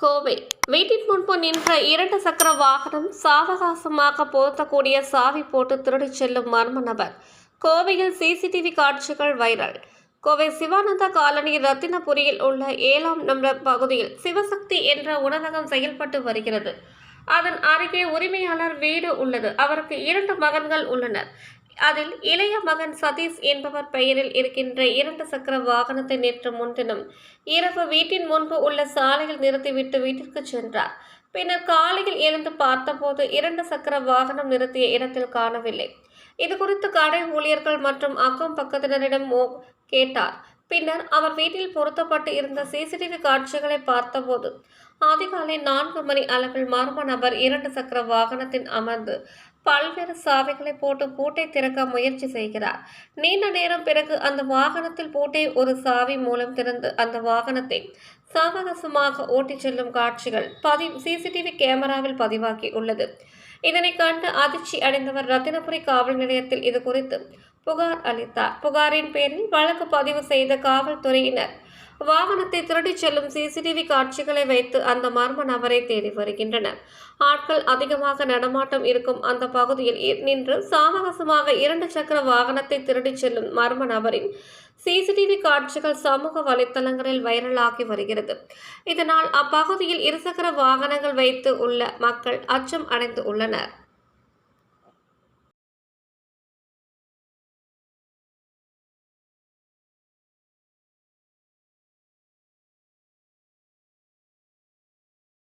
கோவை. வீட்டின் முன்பு நின்ற இரண்டு சக்கர வாகனம் சாவகாசமாக பொருத்தக்கூடிய சாவி போட்டு திருடிச் செல்லும் மர்ம நபர். கோவையில் சிசிடிவி காட்சிகள் வைரல். கோவை சிவானந்தா காலனி ரத்தினபுரியில் உள்ள ஏழாம் நம்பர் பகுதியில் சிவசக்தி என்ற உணவகம் செயல்பட்டு வருகிறது. அதன் அருகே உரிமையாளர் வீடு உள்ளது. அவருக்கு இரண்டு மகன்கள் உள்ளனர். அதில் இளைய மகன் சதீஷ் என்பவர் பெயரில் இருக்கின்ற இரண்டு சக்கர வாகனத்தை நேற்று முன்தினம் இரவு வீட்டின் முன்பு உள்ள சாலையில் நிறுத்திவிட்டு வீட்டிற்கு சென்றார். பின்னர் காலையில் எழுந்து பார்த்தபோது இரண்டு சக்கர வாகனம் நிறுத்திய இடத்தில் காணவில்லை. இது குறித்து கடை ஊழியர்கள் மற்றும் அக்கம் பக்கத்தினரிடம் கேட்டார். பின்னர் அவர் வீட்டில் பொருத்தப்பட்டு இருந்த சிசிடிவி காட்சிகளை பார்த்தபோது அதிகாலை நான்கு மணி அளவில் மர்ம நபர் இரண்டு சக்கர வாகனத்தில் அமர்ந்து பல்வேறு சாவிகளை போட்டு பூட்டை திறக்க முயற்சி செய்கிறார். நீண்ட நேரம் பிறகு அந்த வாகனத்தில் பூட்டை ஒரு சாவி மூலம் திறந்து அந்த வாகனத்தை சாவகாசமாக ஓட்டிச் செல்லும் காட்சிகள் பதி சிசிடிவி கேமராவில் பதிவாகி உள்ளது. இதனை கண்டு அதிர்ச்சி அடைந்தவர் ரத்தினபுரி காவல் நிலையத்தில் இது குறித்து புகார் அளித்தார். புகாரின் பேரில் வழக்கு பதிவு செய்த காவல்துறையினர் வாகனத்தை திருடிச் செல்லும் சிசிடிவி காட்சிகளை வைத்து அந்த மர்ம நபரை தேடி வருகின்றனர். ஆட்கள் அதிகமாக நடமாட்டம் இருக்கும் அந்த பகுதியில் இ- நின்று சாவகாசமாக இரண்டு சக்கர வாகனத்தை திருடிச் செல்லும் மர்ம நபரின் சிசிடிவி காட்சிகள் சமூக வலைத்தளங்களில் வைரலாகி வருகிறது. இதனால் அப்பகுதியில் இருசக்கர வாகனங்கள் வைத்து உள்ள மக்கள் அச்சம் அடைந்து உள்ளனர்.